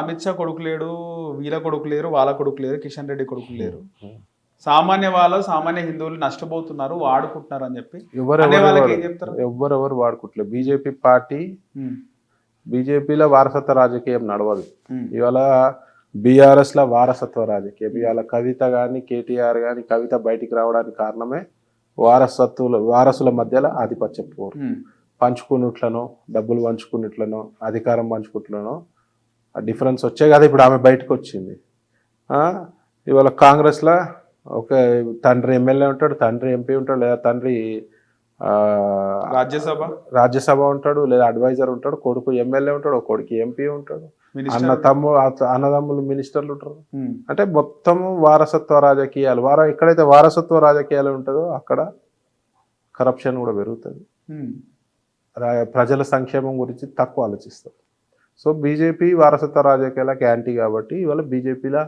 అమిత్ షా కొడుకు లేడు వీళ్ళ కొడుకు లేరు వాళ్ళ కొడుకు లేరు కిషన్ రెడ్డి కొడుకు లేరు. సామాన్య వాళ్ళు సామాన్య హిందువులు నష్టపోతున్నారు వాడుకుంటున్నారు అని చెప్పి. ఎవరెవరు వాడుకుంటలేదు. బీజేపీ పార్టీ ఉమ్, బీజేపీలో వారసత్వ రాజకీయం నడవదు. ఇవాళ బీఆర్ఎస్లో వారసత్వ రాజకీయం. ఇవాళ కవిత కానీ కేటీఆర్ కానీ కవిత బయటికి రావడానికి కారణమే వారసత్వుల వారసుల మధ్యలో ఆధిపత్య పోరు. పంచుకున్నట్లనో డబ్బులు పంచుకున్నట్లనో అధికారం పంచుకున్నట్లనో ఆ డిఫరెన్స్ వచ్చే కదా ఇప్పుడు ఆమె బయటకు వచ్చింది. ఇవాళ కాంగ్రెస్లో ఒక తండ్రి ఎమ్మెల్యే ఉంటాడు తండ్రి ఎంపీ ఉంటాడు లేదా తండ్రి రాజ్యసభ? రాజ్యసభ ఉంటాడు లేదా అడ్వైజర్ ఉంటాడు కొడుకు ఎమ్మెల్యే ఉంటాడు ఒక కొడుకు ఎంపీ ఉంటాడు. అన్న తమ్ము అన్నదమ్ములు మినిస్టర్లు ఉంటారు. అంటే మొత్తం వారసత్వ రాజకీయాలు వార ఎక్కడైతే వారసత్వ రాజకీయాలు ఉంటుందో అక్కడ కరప్షన్ కూడా పెరుగుతుంది. ప్రజల సంక్షేమం గురించి తక్కువ ఆలోచిస్తారు. సో బీజేపీ వారసత్వ రాజకీయాలకు యాంటీ కాబట్టి ఇవాళ బీజేపీలో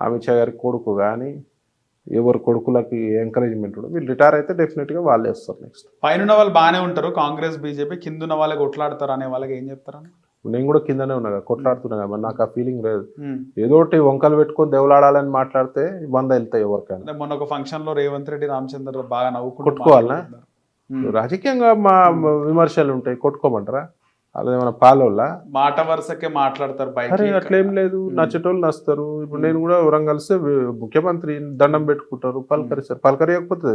అమిత్ షా గారి కొడుకు కానీ ఎవరు కొడుకులకి ఎంకరేజ్మెంట్ ఉండదు. వీళ్ళు రిటైర్ అయితే డెఫినెట్గా వాళ్ళే వస్తారు నెక్స్ట్ పైన వాళ్ళు బాగానే ఉంటారు. కాంగ్రెస్ బీజేపీ కింద ఉన్న వాళ్ళకి కొట్లాడతారు అనే వాళ్ళకి ఏం చెప్తారని నేను కూడా కిందనే ఉన్నా కొట్లాడుతున్నా మరి నాకు ఆ ఫీలింగ్ లేదు. ఏదో ఒకటి వంకలు పెట్టుకొని దేవులాడాలని మాట్లాడితే వంద వెళ్తాయి ఎవరికైనా. మొన్న ఒక ఫంక్షన్లో రేవంత్ రెడ్డి రామచంద్ర బాగా నవ్వుకుంటూ కొట్టుకోవాలా? రాజకీయంగా మా విమర్శలు ఉంటాయి కొట్టుకోమంటారా? అలా ఏమైనా పాలోళ్ళ? మాట వరుసకే మాట్లాడతారు అరే బయట అట్లేం లేదు. నచ్చేటోళ్ళు నస్తారు ఇప్పుడు నేను కూడా ఎవరం కలిస్తే ముఖ్యమంత్రి దండం పెట్టుకుంటారు. పలకరిస్తారు. పలకరియకపోతే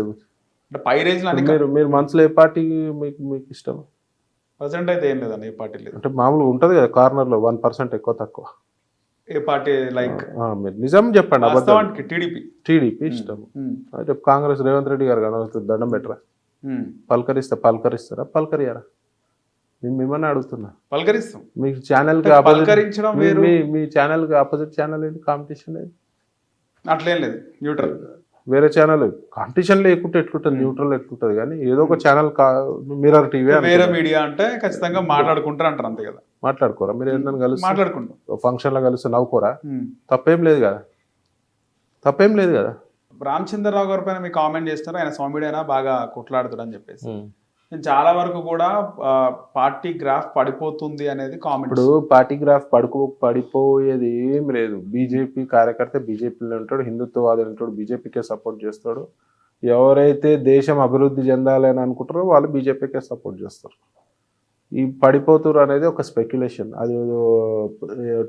మీరు మీరు మనసులో ఏ పార్టీ మీకు మీకు ఇష్టం? ప్రజెంట్ అయితే ఏం లేదండి ఏ పార్టీ లేదు. అంటే మామూలుగా ఉంటుంది కదా కార్నర్లో వన్ పర్సెంట్ ఎక్కువ తక్కువ. ఏ పార్టీ లైక్? ఆ, మీరు నిజం చెప్పండి టీడీపీ. టీడీపీ ఇష్టం. అయితే కాంగ్రెస్ రేవంత్ రెడ్డి గారు కనబడుతుంది దండం పెట్టరా? పలకరిస్తే పలకరిస్తారా? పలకరియారా? మేము మిమ్మల్ని అడుగుతున్నా. పలకరిస్తాం. మీకు ఛానల్ పలకరించడం మీ- వేరు. మీ- మీ ఛానల్కి ఆపోజిట్ ఛానల్ ఏంటి కాంపిటీషన్ లేదు. అట్లేం లేదు. న్యూట్రల్ వేరే ఛానల్ కాంపిటీషన్ లేకుంటే ఎట్లుంటుంది? న్యూట్రల్ ఎట్లుంటుంది? కానీ ఏదో ఒక ఛానల్ మిర్రర్ టీవీ వేరే మీడియా అంటే ఖచ్చితంగా మాట్లాడుకుంటారు అంటారు అంతే కదా. మాట్లాడుకోరా? మీరు ఏంటని కలిసి మాట్లాడుకుంటాం. ఫంక్షన్లో కలిసి నవ్వుకోరా. తప్పేం లేదు కదా. తప్పేం లేదు కదా. రామచంద్రరావు గారి పైన మీరు కామెంట్ చేస్తారు ఆయన స్వామిడైనా బాగా కొట్లాడుతాడు అని చెప్పేసి చాలా వరకు కూడా పార్టీ గ్రాఫ్ పడిపోతుంది అనేది కామెంట్ ఇప్పుడు పార్టీ గ్రాఫ్ పడుకో పడిపోయేది ఏం లేదు. బీజేపీ కార్యకర్త బీజేపీలో ఉంటాడు హిందుత్వవాదులు ఉంటాడు బీజేపీకే సపోర్ట్ చేస్తాడు. ఎవరైతే దేశం అభివృద్ధి చెందాలి అని అనుకుంటారో వాళ్ళు బీజేపీకే సపోర్ట్ చేస్తారు. ఈ పడిపోతురు అనేది ఒక స్పెక్యులేషన్ అది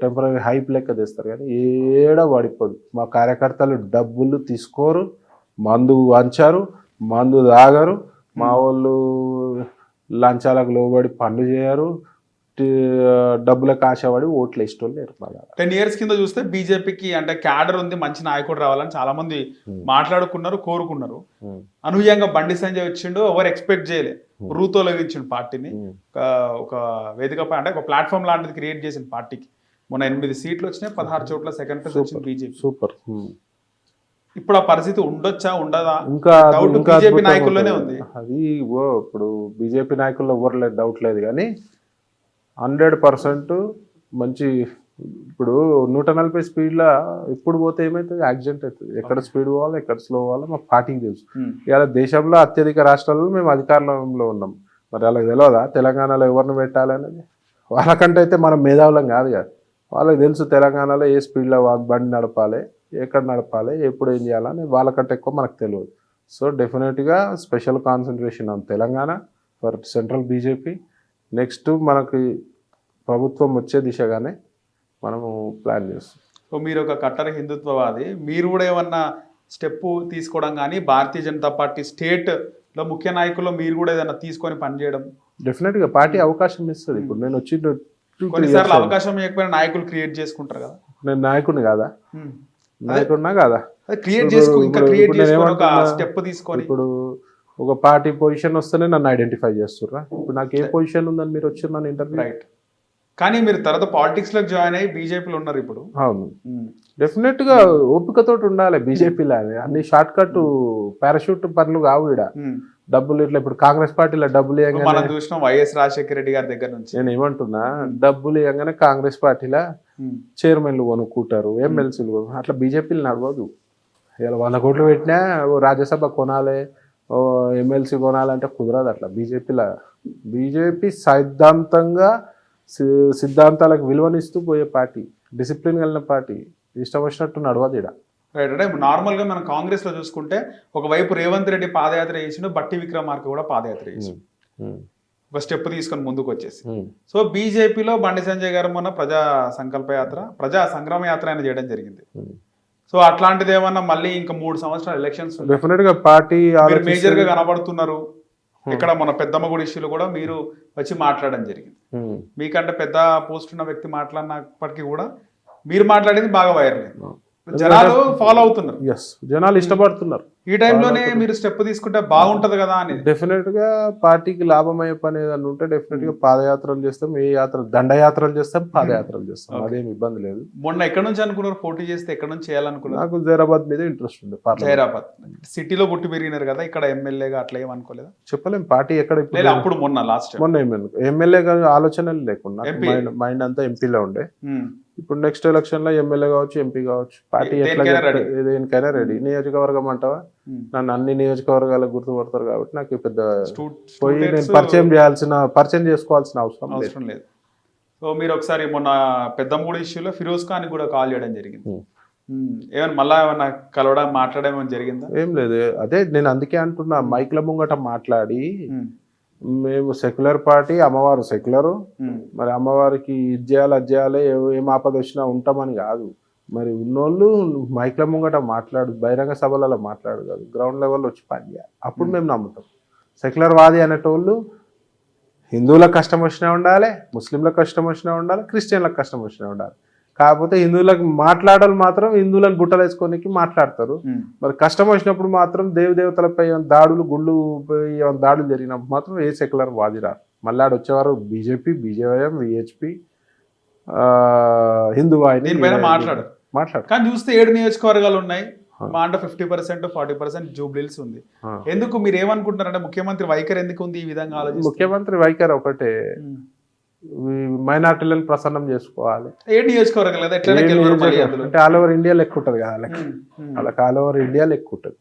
టెంపరీ హైప్ లెక్క తెస్తారు కానీ ఏడ పడిపోదు. మా కార్యకర్తలు డబ్బులు తీసుకోరు మందు వంచారు మందు తాగరు మా వాళ్ళు లంచాలకు లోబడి పనులు చేయరు డబ్బులకు ఆశపడి ఓట్లు ఇష్టం లేరు టెన్ ఇయర్స్ కింద చూస్తే బీజేపీకి అంటే క్యాడర్ ఉంది మంచి నాయకుడు రావాలని చాలా మంది మాట్లాడుకున్నారు కోరుకున్నారు. అనూహ్యంగా బండి సంజయ్ వచ్చిండు ఎవరు ఎక్స్పెక్ట్ చేయలే. రూతో లగించిండు పార్టీని. ఒక వేదికపై అంటే ఒక ప్లాట్ఫామ్ లాంటిది క్రియేట్ చేసింది పార్టీకి. మొన్న ఎనిమిది సీట్లు వచ్చినాయి పదహారు చోట్ల సెకండ్ ప్లేస్ వచ్చింది బీజేపీ. సూపర్. ఇప్పుడు ఆ పరిస్థితి ఉండొచ్చా ఉండదా? ఇంకా అద్భుతంగా నాయకుల్లోనే. ఉంది. అది ఓ ఇప్పుడు బీజేపీ నాయకుల్లో ఎవరు లేదు డౌట్ లేదు కానీ హండ్రెడ్ పర్సెంట్ మంచి ఇప్పుడు నూట నలభై స్పీడ్లో ఇప్పుడు పోతే ఏమవుతుంది యాక్సిడెంట్ అవుతుంది. ఎక్కడ స్పీడ్ పోవాలో ఎక్కడ స్లో పోవాలో మా పార్టీకి తెలుసు. ఉమ్. ఇవాళ దేశంలో అత్యధిక రాష్ట్రాల్లో మేము అధికారంలో ఉన్నాం. మరి వాళ్ళకి తెలియదా తెలంగాణలో ఎవరిని పెట్టాలనేది వాళ్ళకంటే అయితే మనం మేధావులం కాదు కదా. వాళ్ళకి తెలుసు తెలంగాణలో ఏ స్పీడ్లో బండి నడపాలి. ఎక్కడ నడపాలి ఎప్పుడు ఏం చేయాలని వాళ్ళకంటే ఎక్కువ మనకు తెలియదు. So definitely special concentration on Telangana for central BJP. Next మనకి ప్రభుత్వం వచ్చే దిశగానే మనము ప్లాన్ చేస్తాం. సో మీరు ఒక కట్టర్ హిందుత్వవాది మీరు కూడా ఏమన్నా స్టెప్ తీసుకోవడం కానీ భారతీయ జనతా పార్టీ స్టేట్లో ముఖ్య నాయకుల్లో మీరు కూడా ఏదైనా తీసుకొని పనిచేయడం డెఫినెట్గా పార్టీ అవకాశం ఇస్తుంది. ఇప్పుడు నేను వచ్చి కొన్నిసార్లు. అవకాశం ఇవ్వకపోయినా నాయకులు క్రియేట్ చేసుకుంటారు కదా. నేను నాయకుడిని కాదా? నాయకుడినా కాదా. క్రియేట్ చేసుకో ఇంకా క్రియేట్ చేసుకొని ఒక? స్టెప్ తీసుకొని. ఇప్పుడు ఒక పార్టీ పొజిషన్ వస్తేనే నన్ను ఐడెంటిఫై చేస్తుర్రా? ఇప్పుడు నాకు ఏ పొజిషన్ ఉందని మీరు వచ్చి నన్ను ఇంటర్వ్యూ రైట్ కానీ మీరు తర్వాత పాలిటిక్స్లోకి జాయిన్ అయ్యి బీజేపీలో ఉన్నారు ఇప్పుడు. అవును. డెఫినెట్గా ఓపికతోటి ఉండాలి బీజేపీలో అన్ని షార్ట్ కట్ పారాషూట్ పనులు కావు ఉమ్. డబ్బులు ఇట్లా ఇప్పుడు కాంగ్రెస్ పార్టీలో డబ్బులు మనం చూసినాం వైఎస్ రాజశేఖర రెడ్డి గారి దగ్గర నుంచి. నేను ఏమంటున్నా డబ్బులు ఇవ్వగానే కాంగ్రెస్ పార్టీలో. చైర్మన్లు కొనుక్కుంటారు ఎమ్మెల్సీలు అట్లా బీజేపీలు నడవదు. ఇలా వంద కోట్లు పెట్టినా ఓ రాజ్యసభ కొనాలి ఓ ఎమ్మెల్సీ కొనాలంటే కుదరదు అట్లా బీజేపీలో బీజేపీ సిద్ధాంతంగా సి- సిద్ధాంతాలకు విలువనిస్తూ పోయే పార్టీ డిసిప్లిన్ కలిగిన పార్టీ ఇష్టం వచ్చినట్టు నడవదు ఈడ. రైట్ అంటే నార్మల్గా మనం కాంగ్రెస్లో చూసుకుంటే ఒకవైపు రేవంత్ రెడ్డి పాదయాత్ర చేసిండు బట్టి విక్రమార్క కూడా పాదయాత్ర చేసిండు. ఉమ్, ఒక స్టెప్ తీసుకొని ముందుకు వచ్చేసి ఉమ్, సో బీజేపీలో బండి సంజయ్ గారు మొన్న ప్రజా సంకల్ప యాత్ర ప్రజా సంగ్రామ యాత్ర ఆయన చేయడం జరిగింది. సో అట్లాంటిది ఏమన్నా మళ్ళీ ఇంకా మూడు సంవత్సరాలు ఎలక్షన్స్ డెఫినెట్గా పార్టీ మేజర్గా కనబడుతున్నారు. ఇక్కడ మన పెద్దమ్మ గుడి ఇష్యూలో కూడా మీరు వచ్చి మాట్లాడడం జరిగింది. మీకంటే పెద్ద పోస్ట్ ఉన్న వ్యక్తి మాట్లాడినప్పటికీ కూడా మీరు మాట్లాడింది బాగా వైరల్ జనాలు ఫాలో అవుతున్నారు. ఎస్ జనాలు ఇష్టపడుతున్నారు. ఈ టైంలోనే మీరు స్టెప్ తీసుకుంటే బాగుంటది కదా అనేది డెఫినెట్గా పార్టీకి లాభమయ్యే పని ఏదైనా ఉంటే డెఫినెట్గా పాదయాత్రలు చేస్తాం ఏ యాత్ర దండయాత్రలు చేస్తాం పాదయాత్రలు చేస్తాం. అదేం ఇబ్బంది లేదు. మొన్న ఎక్కడి నుంచి అనుకున్నారు? పోటీ చేస్తే ఎక్కడి నుంచి చేయాలనుకున్నారు? నాకు జైరాబాద్ మీద ఇంట్రెస్ట్ ఉంది హైదరాబాద్ సిటీలో పుట్టి పెరిగినారు కదా ఇక్కడ ఎమ్మెల్యేగా అట్లా ఏమనుకోలేదా చెప్పలేం పార్టీ ఎక్కడ అప్పుడు మొన్న లాస్ట్ మొన్న ఎమ్మెల్యే గారి ఆలోచనలు లేకుండా. మైండ్ మైండ్ అంతా ఎంపీలో ఉండే. ఇప్పుడు నెక్స్ట్ ఎలక్షన్లో ఎమ్మెల్యే కావచ్చు ఎంపీ కావచ్చు పార్టీ ఎట్లా దేనికైనా రెడీ నియోజకవర్గం అంటావా? నన్ను అన్ని నియోజకవర్గాలకు గుర్తుపడతారు కాబట్టి నాకు పెద్ద పోయి నేను పరిచయం చేయాల్సిన పరిచయం చేసుకోవాల్సిన అవసరం లేదు. అవసరం లేదు. సో మీరు ఒకసారి మొన్న పెద్దమ్మూడి ఇష్యూలో ఫిరోజ్ ఖాన్ కూడా కాల్ చేయడం జరిగింది. Hmm. Hmm. ఏమైనా మళ్ళా ఏమన్నా కలవడం మాట్లాడడం జరిగిందా? ఏం లేదు. అదే నేను అందుకే అంటున్నా మైక్ల ముంగట మాట్లాడి Hmm. మేము సెక్యులర్ పార్టీ అమ్మవారు సెక్యులర్ Hmm. మరి అమ్మవారికి ఇది చేయాలి అది చేయాలి ఏ- ఏం ఆపద వచ్చినా ఉంటామని కాదు. మరి ఉన్నోళ్ళు మైక్ల ముంగట మాట్లాడు బహిరంగ సభలలో మాట్లాడు కాదు గ్రౌండ్ లెవెల్లో వచ్చి పని చేయాలి. అప్పుడు మేము నమ్ముతాం. సెక్యులర్ వాది అనేటోళ్ళు హిందువులకు కష్టం వచ్చినా ఉండాలి ముస్లింలకు కష్టం వచ్చినా ఉండాలి క్రిస్టియన్లకు కష్టం వచ్చినా ఉండాలి. కాకపోతే హిందువులకు మాట్లాడాలి మాత్రం హిందువులను బుట్టలు వేసుకోనికి మాట్లాడతారు. మరి కష్టం వచ్చినప్పుడు మాత్రం దేవదేవతలపై దాడులు గుళ్ళు దాడులు జరిగినప్పుడు మాత్రం ఏ సెక్యులర్ వాదిరా మళ్ళీ ఆడ వచ్చేవారు బీజేపీ బీజేవైఎం విహెచ్పి హిందూ దీనిపైన మాట్లాడు. మాట్లాడు. కానీ చూస్తే ఏడు నియోజకవర్గాలు ఉన్నాయి. మా అంటే fifty percent forty percent Jubilee Hills ఉంది. ఎందుకు మీరు ఏమనుకుంటున్నారంటే ముఖ్యమంత్రి వైఖరి ఎందుకు ఉంది ఈ విధంగా ముఖ్యమంత్రి వైఖరి ఒకటే. మైనార్టీలను ప్రసన్నం చేసుకోవాలి. అంటే ఆల్ ఓవర్ ఇండియా లెక్క ఉంటుంది కదా వాళ్ళకి. వాళ్ళకి ఆల్ ఓవర్ ఇండియా లెక్క ఉంటుంది.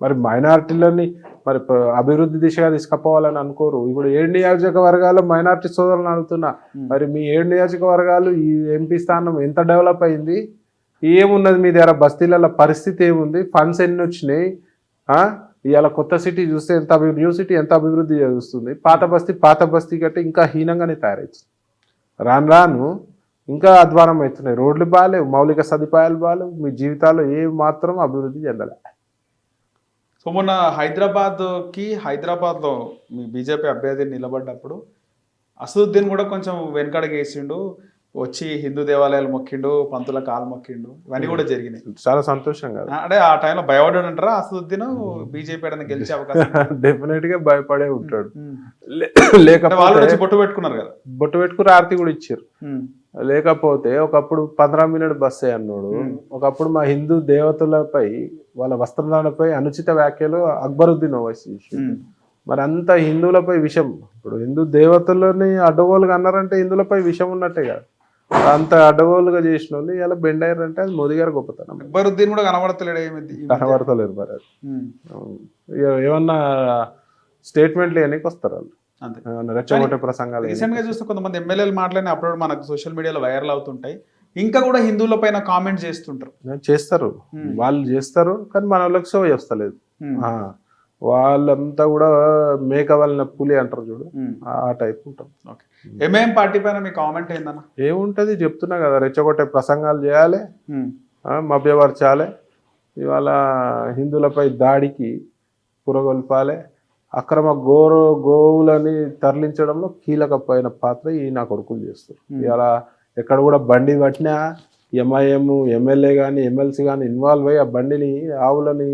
మరి మైనార్టీలని మరి అభివృద్ధి దిశగా తీసుకుపోవాలని అనుకోరు. ఇప్పుడు ఏడు నియోజకవర్గాలు మైనార్టీ సోదరులను అడుగుతున్నా మరి మీ ఏడు నియోజకవర్గాలు ఈ ఎంపీ స్థానం ఎంత డెవలప్ అయింది? ఏమున్నది మీ దగ్గర? బస్తీలలో పరిస్థితి ఏముంది? ఫండ్స్ ఎన్ని వచ్చినాయి? ఆ? ఇవాళ కొత్త సిటీ చూస్తే ఎంత న్యూ సిటీ ఎంత అభివృద్ధి చేస్తుంది? పాత బస్తీ పాత బస్తీ కంటే ఇంకా హీనంగానే తయారవుతుంది. రాను రాను ఇంకా అధ్వానం అవుతున్నాయి. రోడ్లు బాగాలేవు మౌలిక సదుపాయాలు బాగాలేవు మీ జీవితాల్లో ఏ మాత్రం అభివృద్ధి చెందలే. సో మొన్న హైదరాబాద్కి హైదరాబాద్లో మీ బీజేపీ అభ్యర్థి నిలబడ్డప్పుడు అసదుద్దీన్ కూడా కొంచెం వెనకడగేసిండు. వచ్చి హిందూ దేవాలయాలు మొక్కిండు పంతుల కాలు మొక్కిండు. ఇవన్నీ కూడా జరిగినాయి. చాలా సంతోషం కదా. అంటే ఆ టైంలో భయపడ్డాడు అంటారా? అసదుద్దీన్ బీజేపీ ఏడైనా గెలిచే అవకాశం డెఫినెట్ గా భయపడే ఉంటాడు. వాళ్ళు లేకపోతే వచ్చి బొట్టు పెట్టుకున్నారు కదా. బొట్టు పెట్టుకుని ఆరతి కూడా ఇచ్చారు. లేకపోతే ఒకప్పుడు పంద్రా మినిట్ బస్సే అన్నాడు. ఒకప్పుడు మా హిందూ దేవతలపై వాళ్ళ వస్త్రధారణపై అనుచిత వ్యాఖ్యలు అక్బరుద్దీన్ ఓవైసీ. మరి అంత హిందువులపై విషం. ఇప్పుడు హిందూ దేవతలని అడ్డగోలుగా అన్నారంటే హిందువులపై విషం ఉన్నట్టే కదా. అంత అడ్డగోలుగా చేసిన వాళ్ళు ఇలా బెండ్ అయ్యారంటే అది మోదీ గారి గొప్పతనం. కూడా కనబడతలేడు ఏమిది. కనబడతలేరు మరి అది. ఏమన్నా స్టేట్మెంట్లు ఇవన్నీ వస్తారు వాళ్ళు. రెచ్చగొట్టే ప్రసంగాలు. రీసెంట్గా చూస్తే కొంతమంది ఎమ్మెల్యేలు మాట్లాడిన అప్పుడు మనకు సోషల్ మీడియాలో వైరల్ అవుతుంటాయి. ఇంకా కూడా హిందువుల పైన కామెంట్ చేస్తుంటారు. చేస్తారు. వాళ్ళు చేస్తారు కానీ మన వాళ్ళకి సో చేస్తలేదు. వాళ్ళంతా కూడా మేక వాళ్ళ పులి అంటారు చూడు. ఆ టైప్ ఉంటాం. ఓకే. ఎంఐఎం పార్టీ పైన మీ కామెంట్ ఏందన్న ఏముంటది? చెప్తున్నా కదా రెచ్చగొట్టే ప్రసంగాలు చేయాలి మభ్యపరచాలి ఇవాళ హిందువులపై దాడికి పురగొల్పాలి అక్రమ గోరు గోవులని తరలించడంలో కీలకమైన పాత్ర ఈ నా కొడుకులు చేస్తారు ఇవాళ ఎక్కడ కూడా బండి పట్టినా ఎంఐఎం ఎమ్మెల్యే కానీ ఎమ్మెల్సీ కానీ ఇన్వాల్వ్ అయ్యి ఆ బండిని ఆవులని